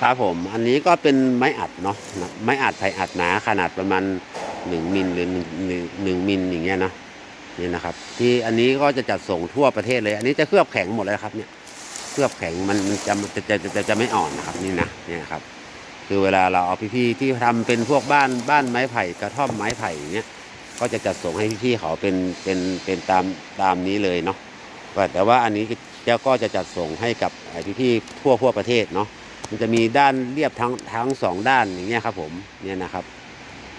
ครับผม อันนี้ก็เป็นไม้อัดเนาะไม้อัดไผ่อัดหนาขนาดประมาณหนึ่งมิลหรือหนึ่งหนึ่งหนึ่งมิลอย่างเงี้ยเนาะนี่นะครับ ที่อันนี้ก็จะจัดส่งทั่วประเทศเลย อันนี้จะเคลือบแข็งหมดเลยครับเนี่ยเคลือบแข็งมันมันจะจะจะจะจะจะไม่อ่อนนะครับนี่นะเนี่ยครับ คือเวลาเราเอาพี่ๆที่ทำเป็นพวกบ้านบ้านไม้ไผ่กระท่อมไม้ไผ่อย่างเงี้ยก็จะจัดส่งให้พี่ๆเขาเป็นเป็นเป็นตามตามนี้เลยเนาะแต่ว่าอันนี้เจ้าก็จะจัดส่งให้กับพี่ๆทั่วทั่วประเทศเนาะ มันจะมีด้านเรียบทั้งทั้งสองด้านอย่างเงี้ยครับผมเนี่ยนะครับ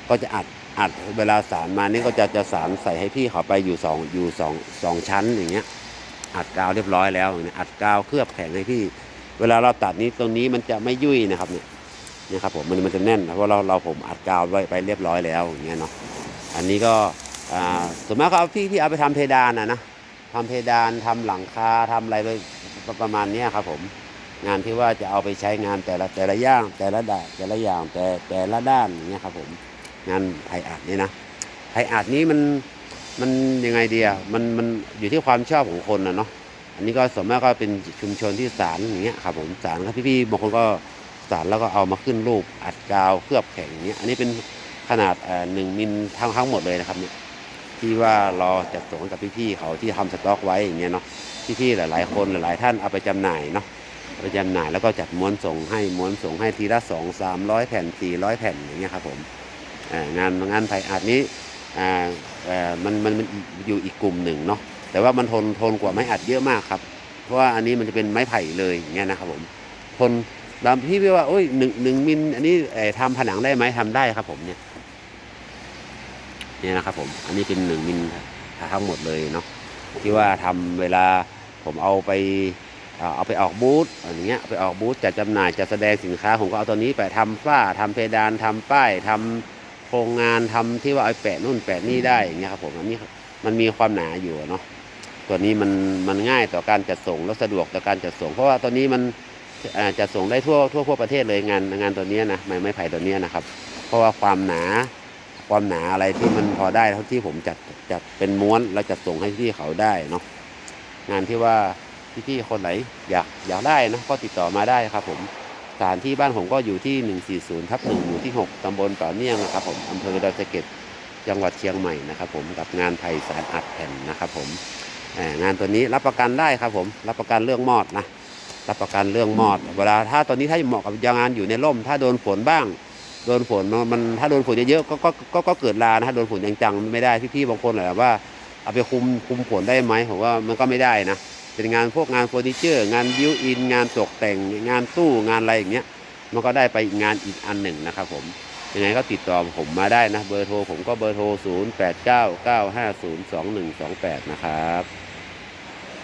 ก็จะอัดอัดเวลาสารมานี่ก็จะจะสารใส่ให้พี่เขาไปอยู่สองอยู่สองสองชั้นอย่างเงี้ย อัดกาวเรียบร้อยแล้วอย่างเงี้ยอัดกาวเคลือบแข็งให้พี่ เวลาเราตัดนี้ตรงนี้มันจะไม่ยุ่ยนะครับเนี่ยนี่ครับผมมันมันจะแน่นเพราะเราเราผมอัดกาวไว้ไปเรียบร้อยแล้วอย่างเงี้ยเนาะอันนี้ก็อ่าส่วนมากเอาพี่พี่เอาไปทำเพดานนะนะทำเพดานทำหลังคาทำอะไรเลยปประมาณเนี้ยครับผม งานที่ว่าจะเอาไปใช้งานแต่ละแต่ละย่างแต่ละด่านแต่ละอย่างแต่แต่ละด้านอย่างเงี้ยครับผมงานไผ่อัดนี่นะไผ่อัดนี้มันมันยังไงเดีอะมันมันอยู่ที่ความชอบของคนนะเนาะอันนี้ก็ส่วนมากก็เป็นชุมชนที่สารอย่างเงี้ยครับผมสารครับพี่ๆบางคนก็สารแล้วก็เอามาขึ้นรูปอัดกาวเคลือบแข็งอย่างเงี้ยอันนี้เป็นขนาดเอ่อหนึ่งมิลทั้งทั้งหมดเลยนะครับเนี่ยที่ว่ารอจัดส่งกับพี่ๆเขาที่ทำสต็อกไว้อย่างเงี้ยเนาะพี่ๆหลายๆคนหลายๆท่านเอาไปจำหน่ายเนาะ เอาไปจำหน่ายแล้วก็จัดม้วนส่งให้ม้วนส่งให้ทีละสองสามร้อยแผ่นสี่ร้อยแผ่นอย่างเงี้ยครับผมงานงานไผ่อาดนี้มันมันมันอยู่อีกกลุ่มหนึ่งเนาะแต่ว่ามันทนทนกว่าไม้อัดเยอะมากครับ เพราะว่าอันนี้มันจะเป็นไม้ไผ่เลยอย่างเงี้ยนะครับผมทนบางพี่พี่ว่าโอ้ยหนึ่งหนึ่งมิลอันนี้เอ่อทำผนังได้ไหมทำได้ครับผมเนี่ยเนี่ยนะครับผมอันนี้เป็นหนึ่งมิลทั้งหมดเลยเนาะที่ว่าทำเวลาผมเอาไป เอาไปออกบูธอย่างเงี้ยไปออกบูธจัดจำหน่ายจัดแสดงสินค้า ผมก็เอาตัวนี้ไปทำฝ้าทำเพดานทำป้ายทำโครงงานทำที่ว่าเอาแปะนู่นแปะนี่ได้อย่างเงี้ยครับผมอันนี้มันมีความหนาอยู่เนาะตัวนี้มันมันง่ายต่อการจัดส่งและสะดวกต่อการจัดส่ง เพราะว่าตัวนี้มันจัดส่งได้ทั่วทั่วทั่วประเทศเลยงานงานตัวนี้นะไม้ไม้ไผ่ตัวนี้นะครับ เพราะว่าความหนาความหนาอะไรที่มันพอได้เท่าที่ผมจัดจัดเป็นม้วนแล้วจัดส่งให้พี่เขาได้เนาะงานที่ว่า พี่ๆคนไหนอยากอยากได้นะก็ติดต่อมาได้ครับ ผมสถานที่บ้านผมก็อยู่ที่ 140ทับ1หมู่ที่ 6 ตำบลป่าเมี่ยงนะครับ ผมอำเภอดอยสะเก็ดจังหวัดเชียงใหม่นะครับผมกับงานไผ่สารอัดแผ่นนะครับผมงานตัวนี้รับประกันได้ครับผมรับประกันเรื่องมอดนะรับประกันเรื่องมอด เวลาถ้าตอนนี้ถ้าเหมาะกับงานอยู่ในร่ม ถ้าโดนฝนบ้าง โดนฝนมันถ้าโดนฝนเยอะๆก็ก็ก็เกิดลานะถ้าโดนฝนจังๆไม่ได้พี่ๆบางคนแบบว่าเอาไปคุมคุมฝนได้ไหมผมว่ามันก็ไม่ได้นะ เป็นงานพวกงานเฟอร์นิเจอร์ งานบิวอิน งานตกแต่ง งานตู้งานอะไรอย่างเงี้ยมันก็ได้ไปงานอีกอันหนึ่งนะครับผมยังไงก็ติดต่อผมมาได้นะเบอร์โทรผมก็เบอร์โทร 0 8 9 9 5 0 2 1 2 8 นะครับ